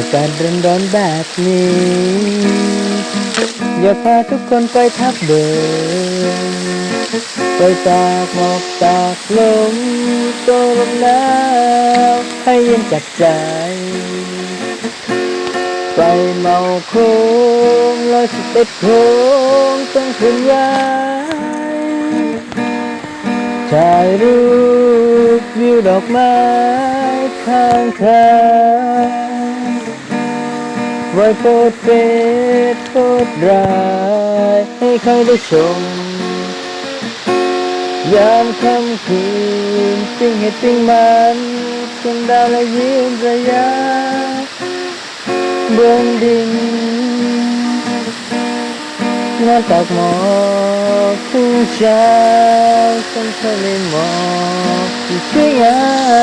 อากาศร้อนๆแบบนี้ อย่าพาทุกคนไปทับเดินไปตากหมอกตากลมโตลมหนาวให้เย็นจับใจ ไปเมาโค้งลอยสเต็ปโค้งต้องคุณยายถ่ายรูปวิวดอกไม้ข้างทาง Voi phút vết cốt rải hay khai đức sông Giam khăm kìm tinh hệ tinh man Cùng đào lại diễn ra giá Bương đình Nga tạc mò Phương trao Không thôi lên mò Chỉ chính ai